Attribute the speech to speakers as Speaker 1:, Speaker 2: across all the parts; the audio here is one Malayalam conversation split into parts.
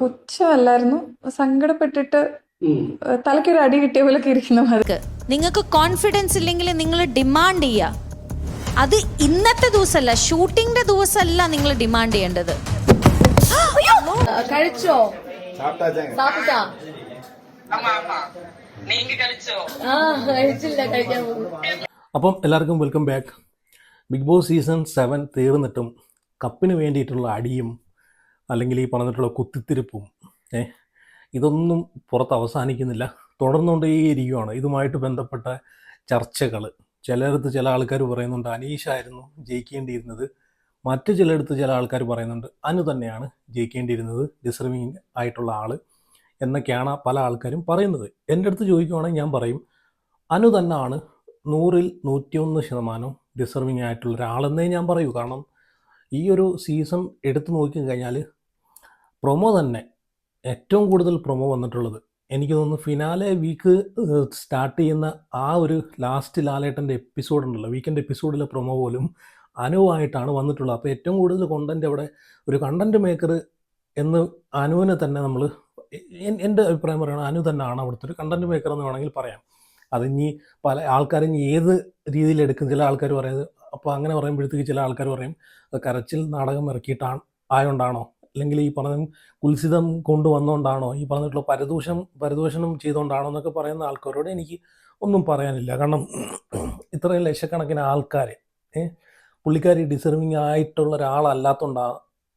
Speaker 1: പുച്ഛമല്ലായിരുന്നു. സങ്കടപ്പെട്ടിട്ട് തലയ്ക്കൊരു അടി കിട്ടിയ പോലെ ഇരിക്കുന്ന
Speaker 2: നിങ്ങൾക്ക് കോൺഫിഡൻസ് ഇല്ലെങ്കിൽ നിങ്ങൾ ഡിമാൻഡ് ചെയ്യുക അത് ഇന്നത്തെ ദിവസമല്ല ഷൂട്ടിംഗിന്റെ ദിവസമല്ല നിങ്ങൾ ഡിമാൻഡ് ചെയ്യേണ്ടത്.
Speaker 3: കഴിച്ചോ? സാപ്പിട്ടാ
Speaker 4: അപ്പം എല്ലാവർക്കും welcome back Bigg Boss season seven തീർന്നിട്ടും കപ്പിന് വേണ്ടിയിട്ടുള്ള അടിയും അല്ലെങ്കിൽ ഈ പറഞ്ഞിട്ടുള്ള കുത്തിത്തിരിപ്പും ഏ ഇതൊന്നും പുറത്ത് അവസാനിക്കുന്നില്ല. തുടർന്നുകൊണ്ടേയിരിക്കുകയാണ് ഇതുമായിട്ട് ബന്ധപ്പെട്ട ചർച്ചകൾ ചിലയിടത്ത് ചില ആൾക്കാർ പറയുന്നുണ്ട് അനീഷ് ആയിരുന്നു ജയിക്കേണ്ടിയിരുന്നത്. മറ്റു ചിലയിടത്ത് ചില ആൾക്കാർ പറയുന്നുണ്ട് അനു തന്നെയാണ് ജയിക്കേണ്ടിയിരുന്നത് ഡിസർവിങ് ആയിട്ടുള്ള ആൾ എന്നൊക്കെയാണ് പല ആൾക്കാരും പറയുന്നത്. എന്റെ അടുത്ത് ചോദിക്കുവാണെങ്കിൽ ഞാൻ പറയും അനു തന്നെയാണ് നൂറിൽ നൂറ്റിയൊന്ന് ശതമാനം ഡിസർവിങ് ആയിട്ടുള്ള ഒരാളെന്നേ ഞാൻ പറയൂ. കാരണം ഈ ഒരു സീസൺ എടുത്തു നോക്കി കഴിഞ്ഞാൽ പ്രൊമോ തന്നെ. ഏറ്റവും കൂടുതൽ പ്രൊമോ വന്നിട്ടുള്ളത്. എനിക്ക് തോന്നുന്നു ഫിനാലെ വീക്ക് സ്റ്റാർട്ട് ചെയ്യുന്ന ആ ഒരു ലാസ്റ്റ് ലാലേട്ടന്റെ എപ്പിസോഡ് ഉണ്ടല്ലോ. വീക്കെൻഡ് എപ്പിസോഡിലെ പ്രൊമോ പോലും അനുവായിട്ടാണ് വന്നിട്ടുള്ളത്. അപ്പോൾ ഏറ്റവും കൂടുതൽ കണ്ടന്റ് അവിടെ ഒരു കണ്ടന്റ് മേക്കർ എന്ന് അനുവിനെ തന്നെ നമ്മൾ എന്റെ അഭിപ്രായം പറയുകയാണ് അനു തന്നെയാണ് അവിടുത്തെ ഒരു കണ്ടന്റ് മേക്കർ എന്ന് വേണമെങ്കിൽ പറയാം. അത് ഇനി പല ആൾക്കാർ ഇനി ഏത് രീതിയിൽ എടുക്കും? ചില ആൾക്കാർ പറയുന്നത് അപ്പോൾ അങ്ങനെ പറയുമ്പോഴത്തേക്ക് ചില ആൾക്കാർ പറയും കരച്ചിൽ നാടകം ഇറക്കിയിട്ടാണ് ആയതുകൊണ്ടാണോ അല്ലെങ്കിൽ ഈ പറഞ്ഞ കുൽസിതം കൊണ്ടുവന്നുകൊണ്ടാണോ ഈ പറഞ്ഞിട്ടുള്ള പരദൂഷം പരദൂഷണം ചെയ്തുകൊണ്ടാണോ എന്നൊക്കെ പറയുന്ന ആൾക്കാരോട് എനിക്ക് ഒന്നും പറയാനില്ല. കാരണം ഇത്രയും ലക്ഷക്കണക്കിന് ആൾക്കാർ പുള്ളിക്കാരി ഡിസർവിങ് ആയിട്ടുള്ള ഒരാളല്ലാത്തതുകൊണ്ടാ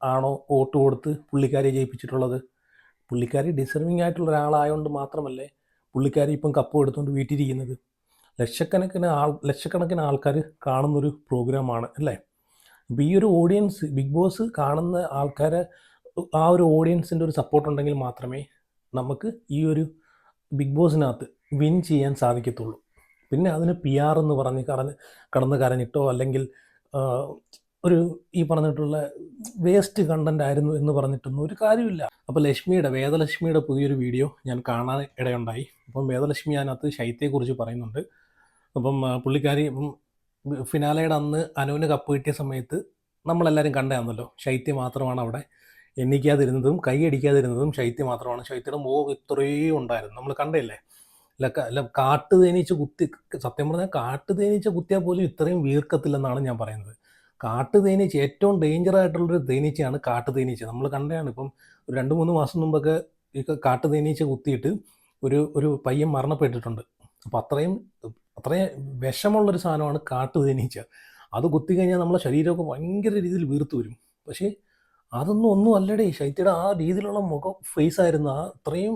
Speaker 4: ആണോ വോട്ട് കൊടുത്ത് പുള്ളിക്കാരിയെ ജയിപ്പിച്ചിട്ടുള്ളത്? പുള്ളിക്കാരി ഡിസർവിങ് ആയിട്ടുള്ള ഒരാളായതുകൊണ്ട് മാത്രമല്ലേ പുള്ളിക്കാരി ഇപ്പം കപ്പ് എടുത്തുകൊണ്ട് വീട്ടിലിരിക്കുന്നത് ലക്ഷക്കണക്കിന് ആൾ ലക്ഷക്കണക്കിന് ആൾക്കാർ കാണുന്നൊരു പ്രോഗ്രാമാണ് അല്ലേ? അപ്പോൾ ഈ ഒരു ഓഡിയൻസ് ബിഗ് ബോസ് കാണുന്ന ആൾക്കാരെ ആ ഒരു ഓഡിയൻസിന്റെ ഒരു സപ്പോർട്ട് ഉണ്ടെങ്കിൽ മാത്രമേ നമുക്ക് ഈ ഒരു ബിഗ് ബോസിനകത്ത് വിൻ ചെയ്യാൻ സാധിക്കത്തുള്ളൂ. പിന്നെ അതിന് പി ആർ എന്ന് പറഞ്ഞ് കറഞ്ഞ് കടന്ന് കരഞ്ഞിട്ടോ അല്ലെങ്കിൽ ഒരു ഈ പറഞ്ഞിട്ടുള്ള വേസ്റ്റ് കണ്ടന്റ് ആയിരുന്നു എന്ന് പറഞ്ഞിട്ടൊന്നും ഒരു കാര്യമില്ല. അപ്പോൾ ലക്ഷ്മിയുടെ വേദലക്ഷ്മിയുടെ പുതിയൊരു വീഡിയോ ഞാൻ കാണാൻ ഇടയുണ്ടായി. അപ്പം വേദലക്ഷ്മി അതിനകത്ത് ശൈത്യയെക്കുറിച്ച് പറയുന്നുണ്ട്. അപ്പം പുള്ളിക്കാരി ഫിനാലയുടെ അന്ന് അനുവിന് കപ്പ് കിട്ടിയ സമയത്ത് നമ്മളെല്ലാവരും കണ്ടതാണല്ലോ. ശൈത്യം മാത്രമാണ് അവിടെ എണ്ണിക്കാതിരുന്നതും കൈയടിക്കാതിരുന്നതും ശൈത്യം മാത്രമാണ്. ശൈത്യയുടെ മുഖം ഇത്രയും ഉണ്ടായിരുന്നു. നമ്മൾ കണ്ടില്ലേ അല്ല കാട്ട് തേനീച്ച കുത്തി സത്യം പറഞ്ഞാൽ കാട്ട് തേനീച്ച കുത്തിയാൽ പോലും ഇത്രയും വീർക്കത്തില്ലെന്നാണ് ഞാൻ പറയുന്നത്. കാട്ട് തേനീച്ച ഏറ്റവും ഡേഞ്ചർ ആയിട്ടുള്ളൊരു തേനീച്ചയാണ് കാട്ട് തേനീച്ച. നമ്മൾ കണ്ടതാണ് ഇപ്പം ഒരു രണ്ട് മൂന്ന് മാസം മുമ്പൊക്കെ ഈ കാട്ട് തേനീച്ച കുത്തിയിട്ട് ഒരു ഒരു പയ്യൻ മരണപ്പെട്ടിട്ടുണ്ട്. അപ്പോൾ അത്രയും അത്രയും വിഷമുള്ളൊരു സാധനമാണ് കാട്ടു തേനീച്ച. അത് കുത്തി കഴിഞ്ഞാൽ നമ്മളെ ശരീരമൊക്കെ ഭയങ്കര രീതിയിൽ വീർത്തു വരും. പക്ഷേ അതൊന്നും ഒന്നും അല്ലടേ. ശൈത്യയുടെ ആ രീതിയിലുള്ള മുഖം ഫേസ് ആയിരുന്നു. ആ അത്രയും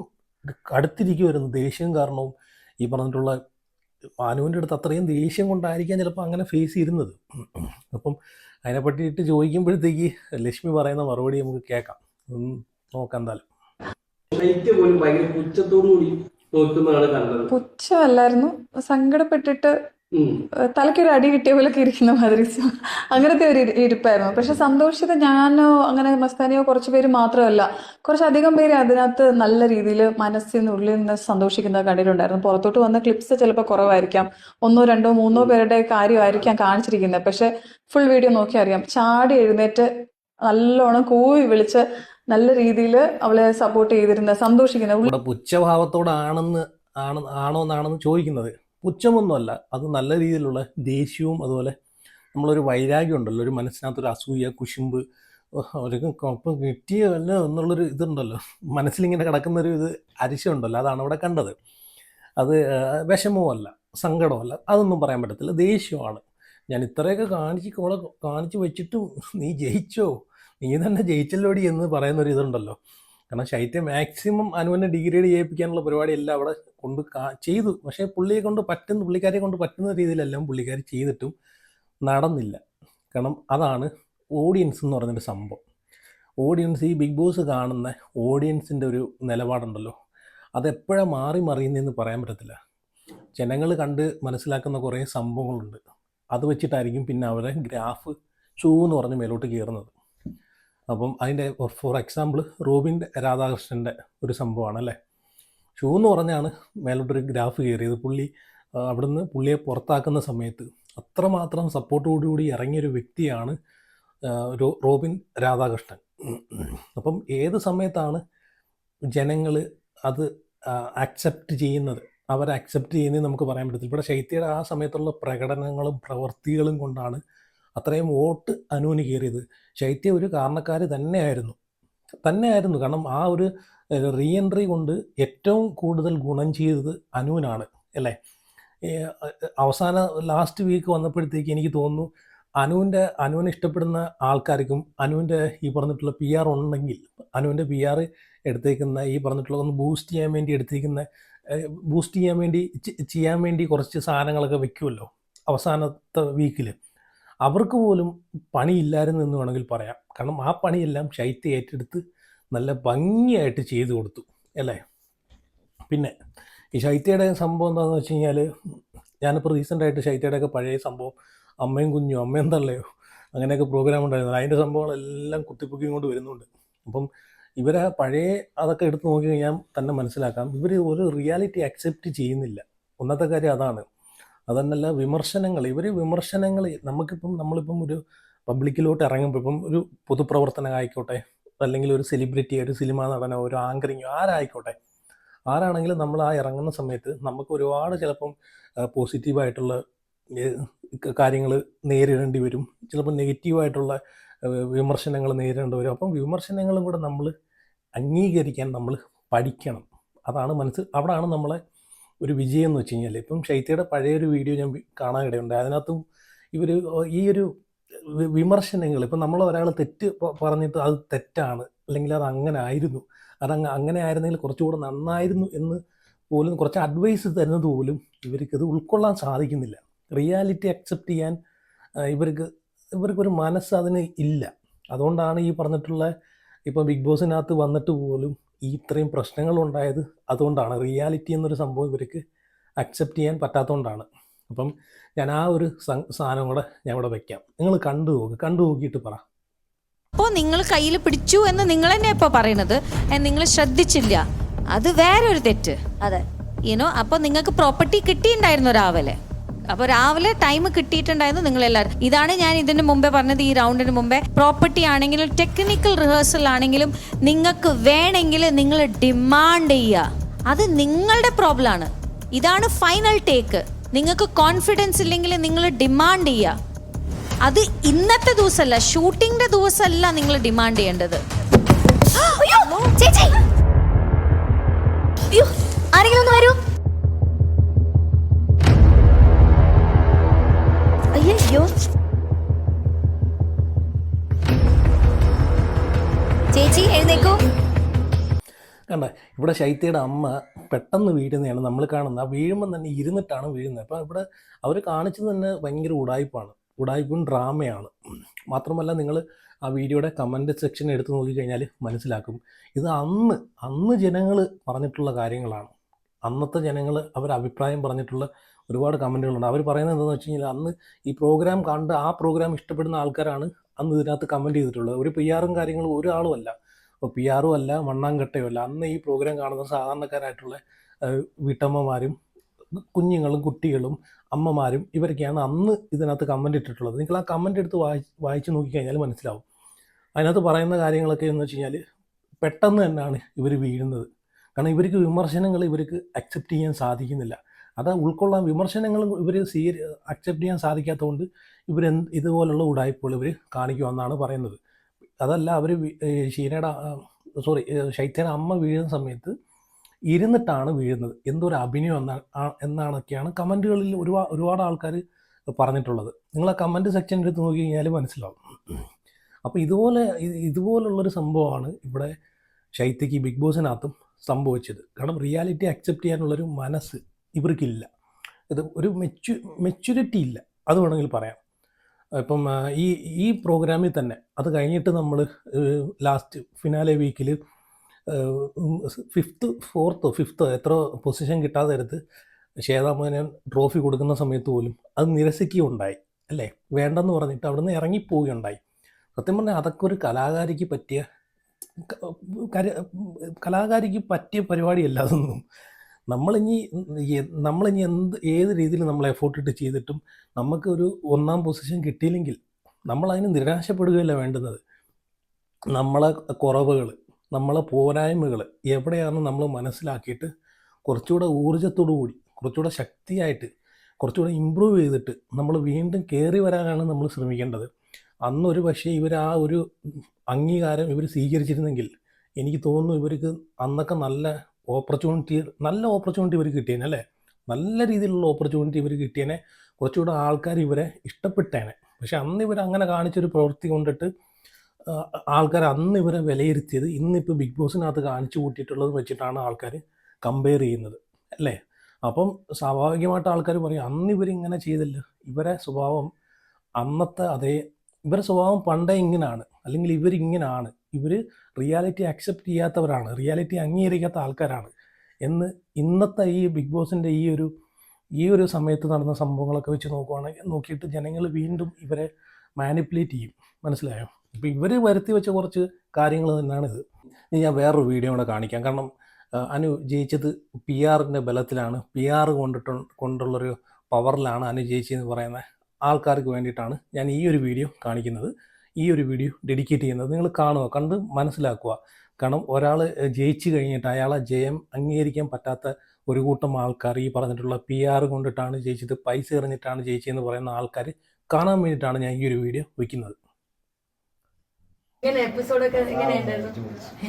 Speaker 4: അടുത്തിരിക്കുമായിരുന്നു ദേഷ്യം കാരണവും ഈ പറഞ്ഞിട്ടുള്ള അനുവിന്റെ അടുത്ത് അത്രയും ദേഷ്യം കൊണ്ടായിരിക്കാം ചിലപ്പോൾ അങ്ങനെ ഫേസ് ചെയ്യുന്നത് അപ്പം അതിനെ പറ്റിയിട്ട് ചോദിക്കുമ്പോഴത്തേക്ക് ലക്ഷ്മി പറയുന്ന മറുപടി നമുക്ക് കേൾക്കാം. നോക്കാം എന്തായാലും.
Speaker 5: പോലും ഭയങ്കര പുച്ഛത്തോടു കൂടി
Speaker 1: പുച്ഛമല്ലായിരുന്നു. സങ്കടപ്പെട്ടിട്ട് തലക്കൊരു തലയ്ക്കൊരു അടി കിട്ടിയ പോലെ ഇരിക്കുന്ന മാതിരി അങ്ങനത്തെ ഒരു ഇരിപ്പായിരുന്നു. പക്ഷെ സന്തോഷിത ഞാനോ അങ്ങനെ മസ്താനിയോ കുറച്ച് പേര് മാത്രമല്ല. കുറച്ചധികം പേര് അതിനകത്ത് നല്ല രീതിയിൽ മനസ്സിന് ഉള്ളിൽ നിന്ന് സന്തോഷിക്കുന്നത് കണ്ടിട്ടുണ്ടായിരുന്നു. പുറത്തോട്ട് വന്ന ക്ലിപ്സ് ചിലപ്പോൾ കുറവായിരിക്കാം. ഒന്നോ രണ്ടോ മൂന്നോ പേരുടെ കാര്യമായിരിക്കാം കാണിച്ചിരിക്കുന്നത്. പക്ഷെ ഫുൾ വീഡിയോ നോക്കി അറിയാം ചാടി എഴുന്നേറ്റ് നല്ലോണം കൂവി വിളിച്ച് നല്ല രീതിയിൽ അവളെ സപ്പോർട്ട് ചെയ്തിരുന്ന സന്തോഷിക്കുന്ന
Speaker 4: പുച്ഛഭാവത്തോടാണെന്ന് ആണ് ആണോ എന്നാണെന്ന് ചോദിക്കുന്നത്. പുച്ഛമൊന്നുമല്ല. അത് നല്ല രീതിയിലുള്ള ദേഷ്യവും അതുപോലെ നമ്മളൊരു വൈരാഗ്യം ഉണ്ടല്ലോ ഒരു മനസ്സിനകത്തൊരു അസൂയ കുശുമ്പ് ഒരു കൊപ്പം കിട്ടിയല്ല എന്നുള്ളൊരു ഇതുണ്ടല്ലോ. മനസ്സിലിങ്ങനെ കിടക്കുന്നൊരു ഇത് അരിശമുണ്ടല്ലോ. അതാണ് അവിടെ കണ്ടത്. അത് വിഷമവുമല്ല സങ്കടമല്ല അതൊന്നും പറയാൻ പറ്റത്തില്ല. ദേഷ്യമാണ്. ഞാൻ ഇത്രയൊക്കെ കാണിച്ച് കോളെ കാണിച്ച് വെച്ചിട്ടും നീ ജയിച്ചോ? നീ തന്നെ ജയിച്ചല്ലോടി എന്ന് പറയുന്ന ഒരു ഇതുണ്ടല്ലോ. കാരണം ശൈത്യം മാക്സിമം അനുവിനെ ഡിഗ്രേഡ് ചെയ്യിപ്പിക്കാനുള്ള പരിപാടി എല്ലാം അവിടെ കൊണ്ട് ചെയ്തു. പക്ഷേ പുള്ളിയെ കൊണ്ട് പറ്റുന്ന പുള്ളിക്കാരെ കൊണ്ട് പറ്റുന്ന രീതിയിലെല്ലാം പുള്ളിക്കാർ ചെയ്തിട്ടും നടന്നില്ല. കാരണം അതാണ് ഓഡിയൻസ് എന്ന് പറയുന്നൊരു സംഭവം. ഓഡിയൻസ് ഈ ബിഗ് ബോസ് കാണുന്ന ഓഡിയൻസിന്റെ ഒരു നിലപാടുണ്ടല്ലോ. അതെപ്പോഴാണ് മാറി മറിയുന്നതെന്ന് പറയാൻ പറ്റത്തില്ല. ജനങ്ങൾ കണ്ട് മനസ്സിലാക്കുന്ന കുറേ സംഭവങ്ങളുണ്ട്. അത് വെച്ചിട്ടായിരിക്കും പിന്നെ അവരെ ഗ്രാഫ് ഷൂ എന്ന് പറഞ്ഞ് മേലോട്ട് കയറുന്നത്. അപ്പം അതിന്റെ ഫോർ എക്സാമ്പിൾ റോബിൻ രാധാകൃഷ്ണന്റെ ഒരു സംഭവമാണ് അല്ലേ ഷൂ എന്ന് പറഞ്ഞാണ് മേലോട്ടൊരു ഗ്രാഫ് കയറിയത്. പുള്ളി അവിടുന്ന് പുള്ളിയെ പുറത്താക്കുന്ന സമയത്ത് അത്രമാത്രം സപ്പോർട്ടോടുകൂടി ഇറങ്ങിയൊരു വ്യക്തിയാണ് റോബിൻ രാധാകൃഷ്ണൻ. അപ്പം ഏത് സമയത്താണ് ജനങ്ങൾ അത് അക്സെപ്റ്റ് ചെയ്യുന്നത്? അവരെ അക്സെപ്റ്റ് ചെയ്യുന്നത് നമുക്ക് പറയാൻ പറ്റത്തില്ല. ഇവിടെ ശൈത്യയുടെ ആ സമയത്തുള്ള പ്രകടനങ്ങളും പ്രവൃത്തികളും കൊണ്ടാണ് അത്രയും വോട്ട് അനുവിന് കയറിയത്. ശൈത്യ ഒരു കാരണക്കാർ തന്നെയായിരുന്നു. തന്നെയായിരുന്നു. കാരണം ആ ഒരു റീഎൻട്രി കൊണ്ട് ഏറ്റവും കൂടുതൽ ഗുണം ചെയ്തത് അനുവിനാണ്. അല്ലേ? അവസാന ലാസ്റ്റ് വീക്ക് വന്നപ്പോഴത്തേക്ക് എനിക്ക് തോന്നുന്നു അനുവിന്റെ അനുവിനെ ഇഷ്ടപ്പെടുന്ന ആൾക്കാർക്കും അനുവിന്റെ ഈ പറഞ്ഞിട്ടുള്ള പി ആർ ഉണ്ടെങ്കിൽ അനുവിന്റെ പി ആർ എടുത്തേക്കുന്ന ഈ പറഞ്ഞിട്ടുള്ള ഒന്ന് ബൂസ്റ്റ് ചെയ്യാൻ വേണ്ടി എടുത്തേക്കുന്ന ബൂസ്റ്റ് ചെയ്യാൻ വേണ്ടി ചെയ്യാൻ വേണ്ടി കുറച്ച് സാധനങ്ങളൊക്കെ വെക്കുമല്ലോ? അവസാനത്തെ വീക്കിൽ അവർക്ക് പോലും പണിയില്ലായിരുന്നു എന്ന് വേണമെങ്കിൽ പറയാം. കാരണം ആ പണിയെല്ലാം ശൈത്യ ഏറ്റെടുത്ത് നല്ല ഭംഗിയായിട്ട് ചെയ്തു കൊടുത്തു അല്ലേ? പിന്നെ ഈ ശൈത്യയുടെ സംഭവം എന്താണെന്ന് വെച്ച് കഴിഞ്ഞാൽ ഞാനിപ്പോൾ റീസെന്റായിട്ട് ശൈത്യയുടെയൊക്കെ പഴയ സംഭവം അമ്മയും കുഞ്ഞും അമ്മയും തള്ളയോ അങ്ങനെയൊക്കെ പ്രോഗ്രാം ഉണ്ടായിരുന്നു. അതിന്റെ സംഭവങ്ങളെല്ലാം കുത്തിപ്പൊക്കിയും കൊണ്ട് വരുന്നുണ്ട്. അപ്പം ഇവരെ പഴയ അതൊക്കെ എടുത്ത് നോക്കി കഴിഞ്ഞാൽ തന്നെ മനസ്സിലാക്കാം. ഇവർ ഒരു റിയാലിറ്റി അക്സെപ്റ്റ് ചെയ്യുന്നില്ല. ഒന്നത്തെ കാര്യം അതാണ്. അതന്നല്ല വിമർശനങ്ങൾ. ഇവർ വിമർശനങ്ങൾ നമുക്കിപ്പം നമ്മളിപ്പം ഒരു പബ്ലിക്കിലോട്ട് ഇറങ്ങുമ്പോൾ ഇപ്പം ഒരു പൊതുപ്രവർത്തനം ആയിക്കോട്ടെ അല്ലെങ്കിൽ ഒരു സെലിബ്രിറ്റി ഒരു സിനിമാ നടനോ ഒരു ആങ്കറിങ്ങോ ആരായിക്കോട്ടെ. ആരാണെങ്കിലും നമ്മൾ ആ ഇറങ്ങുന്ന സമയത്ത് നമുക്ക് ഒരുപാട് ചിലപ്പം പോസിറ്റീവായിട്ടുള്ള കാര്യങ്ങൾ നേരിടേണ്ടി വരും. ചിലപ്പോൾ നെഗറ്റീവായിട്ടുള്ള വിമർശനങ്ങൾ നേരിടേണ്ടി വരും. അപ്പം വിമർശനങ്ങളും കൂടെ നമ്മൾ അംഗീകരിക്കാൻ നമ്മൾ പഠിക്കണം. അതാണ് മനസ്സ്. അവിടെയാണ് നമ്മളെ ഒരു വിജയം എന്ന് വെച്ച് കഴിഞ്ഞാൽ ഇപ്പം ശൈത്യയുടെ പഴയൊരു വീഡിയോ ഞാൻ കാണാൻ ഇടയുണ്ട്. അതിനകത്തും ഇവർ ഈ ഒരു വിമർശനങ്ങൾ ഇപ്പം നമ്മൾ ഒരാൾ തെറ്റ് പറഞ്ഞിട്ട് അത് തെറ്റാണ് അല്ലെങ്കിൽ അത് അങ്ങനെ ആയിരുന്നു അത് അങ്ങനെ ആയിരുന്നെങ്കിൽ കുറച്ചുകൂടെ നന്നായിരുന്നു എന്ന് പോലും കുറച്ച് അഡ്വൈസ് തരുന്നത് പോലും ഇവർക്കത് ഉൾക്കൊള്ളാൻ സാധിക്കുന്നില്ല. റിയാലിറ്റി അക്സെപ്റ്റ് ചെയ്യാൻ ഇവർക്ക് ഇവർക്കൊരു മനസ്സ് അതിന് ഇല്ല. അതുകൊണ്ടാണ് ഈ പറഞ്ഞിട്ടുള്ള ഇപ്പം ബിഗ് ബോസിനകത്ത് വന്നിട്ട് പോലും ഈ ഇത്രയും പ്രശ്നങ്ങൾ ഉണ്ടായത് അതുകൊണ്ടാണ്. റിയാലിറ്റി എന്നൊരു സംഭവം ഇവർക്ക് അക്സെപ്റ്റ് ചെയ്യാൻ പറ്റാത്തതുകൊണ്ടാണ്. അപ്പം ഞാൻ ആ ഒരു സാധനം കൂടെ ഞാൻ ഇവിടെ വെക്കാം. നിങ്ങൾ കണ്ടു നോക്ക് കണ്ടു നോക്കിയിട്ട് പറ.
Speaker 2: അപ്പോൾ നിങ്ങൾ കയ്യിൽ പിടിച്ചു എന്ന് നിങ്ങൾ തന്നെ ഇപ്പോൾ പറയണത് നിങ്ങൾ ശ്രദ്ധിച്ചില്ല. അത് വേറെ ഒരു തെറ്റ്.
Speaker 3: അതെ.
Speaker 2: യുനോ അപ്പോൾ നിങ്ങൾക്ക് പ്രോപ്പർട്ടി കിട്ടിയിട്ടുണ്ടായിരുന്നു രാവിലെ. അപ്പോൾ രാവിലെ ടൈം കിട്ടിയിട്ടുണ്ടായിരുന്നു നിങ്ങൾ എല്ലാവരും ഇതാണ് ഞാൻ ഇതിന് മുമ്പേ പറഞ്ഞത് ഈ റൗണ്ടിന് മുമ്പേ. പ്രോപ്പർട്ടി ആണെങ്കിലും ടെക്നിക്കൽ റിഹേഴ്സൽ ആണെങ്കിലും നിങ്ങൾക്ക് വേണമെങ്കിൽ നിങ്ങൾ ഡിമാൻഡ് ചെയ്യുക. അത് നിങ്ങളുടെ പ്രോബ്ലം ആണ്. ഇതാണ് ഫൈനൽ ടേക്ക് നിങ്ങൾക്ക് കോൺഫിഡൻസ് ഇല്ലെങ്കിൽ നിങ്ങൾ ഡിമാൻഡ് ചെയ്യുക. അത് ഇന്നത്തെ ദിവസമല്ല ഷൂട്ടിങ്ങിന്റെ ദിവസമല്ല നിങ്ങൾ ഡിമാൻഡ് ചെയ്യേണ്ടത്.
Speaker 3: ആരെങ്കിലും ഒന്ന് വരൂ. അയ്യോ. ചേച്ചി എഴുന്നേക്കൂ.
Speaker 4: കണ്ട ഇവിടെ ശൈത്യയുടെ അമ്മ പെട്ടെന്ന് വീഴുന്നതാണ് നമ്മൾ കാണുന്നത്. ആ വീഴുമ്പോൾ തന്നെ ഇരുന്നിട്ടാണ് വീഴുന്നത്. അപ്പോൾ ഇവിടെ അവർ കാണിച്ചത് തന്നെ ഭയങ്കര ഉടായ്പാണ്. ഉടായ്പും ഡ്രാമയാണ്. മാത്രമല്ല നിങ്ങൾ ആ വീഡിയോയുടെ കമന്റ് സെക്ഷൻ എടുത്ത് നോക്കിക്കഴിഞ്ഞാൽ മനസ്സിലാക്കും. ഇത് അന്ന് അന്ന് ജനങ്ങൾ പറഞ്ഞിട്ടുള്ള കാര്യങ്ങളാണ്. അന്നത്തെ ജനങ്ങൾ അവർ അഭിപ്രായം പറഞ്ഞിട്ടുള്ള ഒരുപാട് കമന്റുകളുണ്ട്. അവർ പറയുന്നത് എന്താണെന്ന് വെച്ച് കഴിഞ്ഞാൽ അന്ന് ഈ പ്രോഗ്രാം കണ്ട് ആ പ്രോഗ്രാം ഇഷ്ടപ്പെടുന്ന ആൾക്കാരാണ് അന്ന് ഇതിനകത്ത് കമന്റ് ചെയ്തിട്ടുള്ളത്. ഒരു പി ആറും കാര്യങ്ങളും ഒരാളും അല്ല. ഇപ്പോൾ പി ആറും അല്ല മണ്ണാങ്കട്ടയും അല്ല. അന്ന് ഈ പ്രോഗ്രാം കാണുന്ന സാധാരണക്കാരായിട്ടുള്ള വീട്ടമ്മമാരും കുഞ്ഞുങ്ങളും കുട്ടികളും അമ്മമാരും ഇവരൊക്കെയാണ് അന്ന് ഇതിനകത്ത് കമന്റ് ഇട്ടിട്ടുള്ളത്. നിങ്ങൾ ആ കമന്റ് എടുത്ത് വായി വായിച്ച് നോക്കിക്കഴിഞ്ഞാൽ മനസ്സിലാവും. അതിനകത്ത് പറയുന്ന കാര്യങ്ങളൊക്കെ എന്ന് വെച്ച് കഴിഞ്ഞാൽ പെട്ടെന്ന് തന്നെയാണ് ഇവർ വീഴുന്നത്. കാരണം ഇവർക്ക് വിമർശനങ്ങൾ ഇവർക്ക് അക്സെപ്റ്റ് ചെയ്യാൻ സാധിക്കുന്നില്ല. അത് ഉൾക്കൊള്ളാൻ വിമർശനങ്ങൾ ഇവർ സ്വീ അക്സെപ്റ്റ് ചെയ്യാൻ സാധിക്കാത്തതുകൊണ്ട് ഇവർ ഇതുപോലുള്ള ഉടായ്പകൾ ഇവർ കാണിക്കുമെന്നാണ് പറയുന്നത്. അതല്ല അവർ ഷീനയുടെ സോറി ശൈത്യയുടെ അമ്മ വീഴുന്ന സമയത്ത് ഇരുന്നിട്ടാണ് വീഴുന്നത്. എന്തൊരു അഭിനയം എന്നാണ് എന്നാണൊക്കെയാണ് കമന്റുകളിൽ ഒരുപാട് ഒരുപാട് ആൾക്കാർ പറഞ്ഞിട്ടുള്ളത്. നിങ്ങൾ ആ കമന്റ് സെക്ഷൻ എടുത്ത് നോക്കി കഴിഞ്ഞാൽ മനസ്സിലാവും. അപ്പോൾ ഇതുപോലെ ഇത് ഇതുപോലുള്ളൊരു സംഭവമാണ് ഇവിടെ ശൈത്യക്ക് ബിഗ് ബോസിനകത്തും സംഭവിച്ചത്. കാരണം റിയാലിറ്റി അക്സെപ്റ്റ് ചെയ്യാനുള്ളൊരു മനസ്സ് ഇവർക്കില്ല. ഇത് ഒരു മെച്ചു മെച്യൂരിറ്റി ഇല്ല. അത് വേണമെങ്കിൽ പറയാം. ഇപ്പം ഈ ഈ പ്രോഗ്രാമിൽ തന്നെ അത് കഴിഞ്ഞിട്ട് നമ്മൾ ലാസ്റ്റ് ഫിനാലെ വീക്കിൽ ഫിഫ്ത്ത് ഫോർത്ത് ഫിഫ്ത്തോ എത്ര പൊസിഷൻ കിട്ടാതെ എടുത്ത് ശ്വേതാമോഹനൻ ട്രോഫി കൊടുക്കുന്ന സമയത്ത് പോലും അത് നിരസിക്കുകയുണ്ടായി അല്ലേ? വേണ്ടെന്ന് പറഞ്ഞിട്ട് അവിടുന്ന് ഇറങ്ങിപ്പോവുകയുണ്ടായി. സത്യം പറഞ്ഞാൽ അതൊക്കെ ഒരു കലാകാരിക്ക് പറ്റിയ കലാകാരിക്ക് പറ്റിയ പരിപാടിയല്ല അതൊന്നും. നമ്മളിനി നമ്മളിനി എന്ത് ഏത് രീതിയിൽ നമ്മൾ എഫോർട്ട് ഇട്ട് ചെയ്തിട്ടും നമുക്ക് ഒരു ഒന്നാം പൊസിഷൻ കിട്ടിയില്ലെങ്കിൽ നമ്മൾ അതിന് നിരാശപ്പെടുകയല്ല വേണ്ടുന്നത്. നമ്മളെ കുറവുകൾ നമ്മളെ പോരായ്മകൾ എവിടെയാണെന്ന് നമ്മൾ മനസ്സിലാക്കിയിട്ട് കുറച്ചുകൂടെ ഊർജത്തോടു കൂടി കുറച്ചുകൂടെ ശക്തിയായിട്ട് കുറച്ചുകൂടെ ഇമ്പ്രൂവ് ചെയ്തിട്ട് നമ്മൾ വീണ്ടും കയറി വരാനാണ് നമ്മൾ ശ്രമിക്കേണ്ടത്. അന്നൊരു പക്ഷേ ഇവർ ആ ഒരു അംഗീകാരം ഇവർ സ്വീകരിച്ചിരുന്നെങ്കിൽ എനിക്ക് തോന്നുന്നു ഇവർക്ക് അന്നൊക്കെ നല്ല ഓപ്പർച്യൂണിറ്റി നല്ല ഓപ്പർച്യൂണിറ്റി ഇവർക്ക് കിട്ടിയേനെ അല്ലേ? നല്ല രീതിയിലുള്ള ഓപ്പർച്യൂണിറ്റി ഇവർ കിട്ടിയേനെ. കുറച്ചുകൂടെ ആൾക്കാർ ഇവരെ ഇഷ്ടപ്പെട്ടേനെ. പക്ഷെ അന്ന് ഇവർ അങ്ങനെ കാണിച്ചൊരു പ്രവൃത്തി കൊണ്ടിട്ട് ആൾക്കാർ അന്ന് ഇവരെ വിലയിരുത്തിയത് ഇന്നിപ്പോൾ ബിഗ് ബോസിനകത്ത് കാണിച്ചു കൂട്ടിയിട്ടുള്ളത് വെച്ചിട്ടാണ് ആൾക്കാർ കമ്പയർ ചെയ്യുന്നത് അല്ലേ? അപ്പം സ്വാഭാവികമായിട്ട് ആൾക്കാർ പറയും അന്ന് ഇവരിങ്ങനെ ചെയ്തില്ല. ഇവരെ സ്വഭാവം അന്നത്തെ അതേ ഇവരുടെ സ്വഭാവം പണ്ടേ ഇങ്ങനെയാണ് അല്ലെങ്കിൽ ഇവരിങ്ങനെയാണ് ഇവർ റിയാലിറ്റി അക്സെപ്റ്റ് ചെയ്യാത്തവരാണ്. റിയാലിറ്റി അംഗീകരിക്കാത്ത ആൾക്കാരാണ്. എന്ന് ഇന്നത്തെ ഈ ബിഗ് ബോസിന്റെ ഈ ഒരു ഈ ഒരു സമയത്ത് നടന്ന സംഭവങ്ങളൊക്കെ വെച്ച് നോക്കുവാണെങ്കിൽ നോക്കിയിട്ട് ജനങ്ങൾ വീണ്ടും ഇവരെ മാനിപ്പുലേറ്റ് ചെയ്യും. മനസ്സിലായോ? ഇപ്പോൾ ഇവർ വരുത്തി വെച്ച കുറച്ച് കാര്യങ്ങൾ തന്നെയാണിത് ഇനി ഞാൻ വേറൊരു വീഡിയോ കൂടെ കാണിക്കാം. കാരണം അനു ജയിച്ചത് പി ആറിന്റെ ബലത്തിലാണ്. പി ആറ് കൊണ്ടിട്ട് കൊണ്ടുള്ളൊരു പവറിലാണ് അനു ജയിച്ചത് എന്ന് പറയുന്ന ആൾക്കാർക്ക് വേണ്ടിയിട്ടാണ് ഞാൻ ഈ ഒരു വീഡിയോ കാണിക്കുന്നത്. ഈ ഒരു വീഡിയോ ഡെഡിക്കേറ്റ് ചെയ്യുന്നത് നിങ്ങൾ കാണുക കണ്ട് മനസ്സിലാക്കുക. കാരണം ഒരാൾ ജയിച്ചു കഴിഞ്ഞിട്ട് അയാളെ ജയം അംഗീകരിക്കാൻ പറ്റാത്ത ഒരു കൂട്ടം ആൾക്കാർ ഈ പറഞ്ഞിട്ടുള്ള പി ആർ കൊണ്ടിട്ടാണ് ജയിച്ചത് പൈസ എറിഞ്ഞിട്ടാണ് ജയിച്ചതെന്ന് പറയുന്ന ആൾക്കാർ കാണാൻ വേണ്ടിയിട്ടാണ് ഞാൻ ഈ ഒരു വീഡിയോ വയ്ക്കുന്നത്.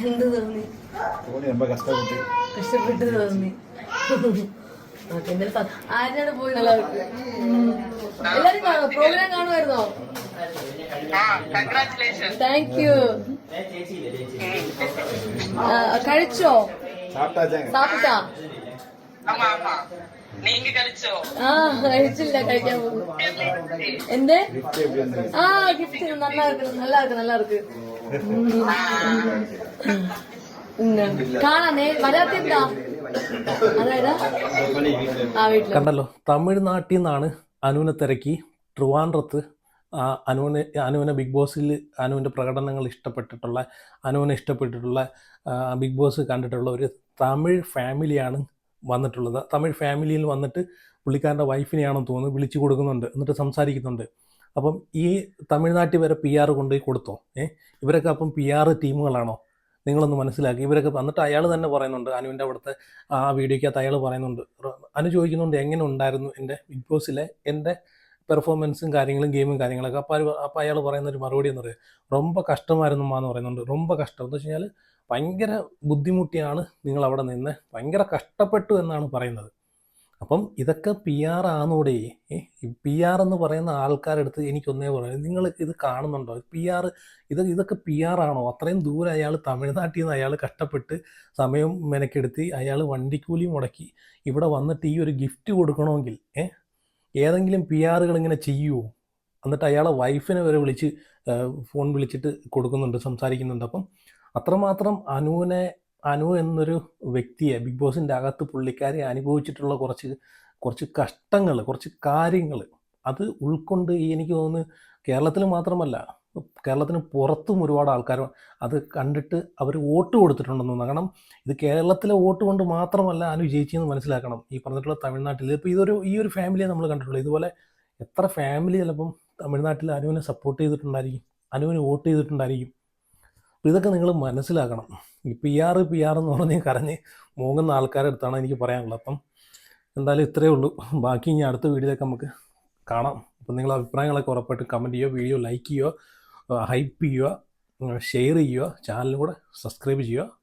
Speaker 6: എന്ത് തോന്നി?
Speaker 7: കഷ്ടപ്പെട്ട്
Speaker 6: തോന്നി. ആരുടെ പോയി എല്ലാരും കാണോ പ്രോഗ്രാം കാണുമായിരുന്നോ? താങ്ക് യു കഴിച്ചോ? സാപ്പിട്ടാ? ആ കഴിച്ചില്ല കഴിക്കാൻ പോകുന്നു. എന്ത്? ആ ഗിഫ്റ്റ് നല്ലാ ഇருக்கு നല്ലാ இருக்கு நல்லா இருக்கு കാണാനേ വരാത്തെന്താ
Speaker 4: കണ്ടല്ലോ തമിഴ്നാട്ടിൽ നിന്നാണ് അനുവിനെ തിരക്കി. ട്രിവാൻഡ്രത്ത് അനുവിനെ അനുവിനെ ബിഗ് ബോസിൽ അനുവിന്റെ പ്രകടനങ്ങൾ ഇഷ്ടപ്പെട്ടിട്ടുള്ള അനുവിനെ ഇഷ്ടപ്പെട്ടിട്ടുള്ള ബിഗ് ബോസ് കണ്ടിട്ടുള്ള ഒരു തമിഴ് ഫാമിലിയാണ് വന്നിട്ടുള്ളത്. തമിഴ് ഫാമിലിയിൽ വന്നിട്ട് പുള്ളിക്കാരന്റെ വൈഫിനെയാണെന്ന് തോന്നുന്നു വിളിച്ചു കൊടുക്കുന്നുണ്ട് എന്നിട്ട് സംസാരിക്കുന്നുണ്ട്. അപ്പം ഈ തമിഴ്നാട്ടിൽ വരെ പി ആർ കൊണ്ടുപോയി കൊടുത്തോ? ഏഹ് ഇവരൊക്കെ അപ്പം പി ആർ ടീമുകളാണോ? നിങ്ങളൊന്ന് മനസ്സിലാക്കി ഇവരൊക്കെ എന്നിട്ട് അയാൾ തന്നെ പറയുന്നുണ്ട് അനുവിൻ്റെ അവിടുത്തെ ആ വീഡിയോയ്ക്കകത്ത് അയാൾ പറയുന്നുണ്ട് അനു ചോദിക്കുന്നുണ്ട് എങ്ങനെ ഉണ്ടായിരുന്നു എൻ്റെ ബിഗ് ബോസിലെ എൻ്റെ പെർഫോമൻസും കാര്യങ്ങളും ഗെയിമും കാര്യങ്ങളൊക്കെ അപ്പോൾ അപ്പോൾ അയാൾ പറയുന്ന ഒരു മറുപടി എന്ന് പറയുന്നത് ரொம்ப കഷ്ടമായിരുന്നു എന്ന് പറയുന്നുണ്ട് ரொம்ப കഷ്ടം എന്ന് വെച്ച് കഴിഞ്ഞാൽ ഭയങ്കര ബുദ്ധിമുട്ടിയാണ് നിങ്ങൾ അവിടെ നിന്ന് ഭയങ്കര കഷ്ടപ്പെട്ടു എന്നാണ് പറയുന്നത് അപ്പം ഇതൊക്കെ പി ആർ ആണൂടെ? പി ആർ എന്ന് പറയുന്ന ആൾക്കാരെടുത്ത് എനിക്കൊന്നേ പറയാം. നിങ്ങൾ ഇത് കാണുന്നുണ്ടോ? പി ആർ ഇത് ഇതൊക്കെ പി ആർ ആണോ? അത്രയും ദൂരം അയാൾ തമിഴ്നാട്ടിൽ നിന്ന് അയാൾ കഷ്ടപ്പെട്ട് സമയം മെനക്കെടുത്തി അയാൾ വണ്ടിക്കൂലി മുടക്കി ഇവിടെ വന്നിട്ട് ഈ ഒരു ഗിഫ്റ്റ് കൊടുക്കണമെങ്കിൽ ഏതെങ്കിലും പി ആറുകൾ ഇങ്ങനെ ചെയ്യുമോ എന്നിട്ട് അയാളെ വൈഫിനെ വരെ വിളിച്ച് ഫോൺ വിളിച്ചിട്ട് കൊടുക്കുന്നുണ്ട് സംസാരിക്കുന്നുണ്ട്. അപ്പം അത്രമാത്രം അനുവിനെ അനു എന്നൊരു വ്യക്തിയെ ബിഗ് ബോസിന്റെ അകത്ത് പുള്ളിക്കാരെ അനുഭവിച്ചിട്ടുള്ള കുറച്ച് കുറച്ച് കഷ്ടങ്ങൾ കുറച്ച് കാര്യങ്ങൾ അത് ഉൾക്കൊണ്ട് എനിക്ക് തോന്നുന്നു കേരളത്തിൽ മാത്രമല്ല കേരളത്തിന് പുറത്തും ഒരുപാട് ആൾക്കാർ അത് കണ്ടിട്ട് അവർ വോട്ട് കൊടുത്തിട്ടുണ്ടെന്ന് തോന്നുന്നു. കാരണം ഇത് കേരളത്തിലെ വോട്ട് കൊണ്ട് മാത്രമല്ല അനു ജയിച്ചെന്ന് മനസ്സിലാക്കണം. ഈ പറഞ്ഞിട്ടുള്ള തമിഴ്നാട്ടിൽ ഇപ്പോൾ ഇതൊരു ഈ ഒരു ഫാമിലിയെ നമ്മൾ കണ്ടിട്ടുള്ളൂ. ഇതുപോലെ എത്ര ഫാമിലി ചിലപ്പം തമിഴ്നാട്ടിൽ അനുവിനെ സപ്പോർട്ട് ചെയ്തിട്ടുണ്ടായിരിക്കും അനുവിന് വോട്ട് ചെയ്തിട്ടുണ്ടായിരിക്കും. അപ്പോൾ ഇതൊക്കെ നിങ്ങൾ മനസ്സിലാക്കണം. ഈ പി ആർ പി ആർ എന്ന് പറഞ്ഞ് കരഞ്ഞ് മൂങ്ങുന്ന ആൾക്കാരുടെ അടുത്താണ് എനിക്ക് പറയാനുള്ളത്. അപ്പം എന്തായാലും ഇത്രയേ ഉള്ളൂ. ബാക്കി ഇനി അടുത്ത വീഡിയോയൊക്കെ നമുക്ക് കാണാം. അപ്പം നിങ്ങൾ അഭിപ്രായങ്ങളൊക്കെ ഉറപ്പായിട്ട് കമന്റ് ചെയ്യുക വീഡിയോ ലൈക്ക് ചെയ്യുക ഹൈപ്പ് ചെയ്യുക ഷെയർ ചെയ്യുക ചാനലും കൂടെ സബ്സ്ക്രൈബ് ചെയ്യുക.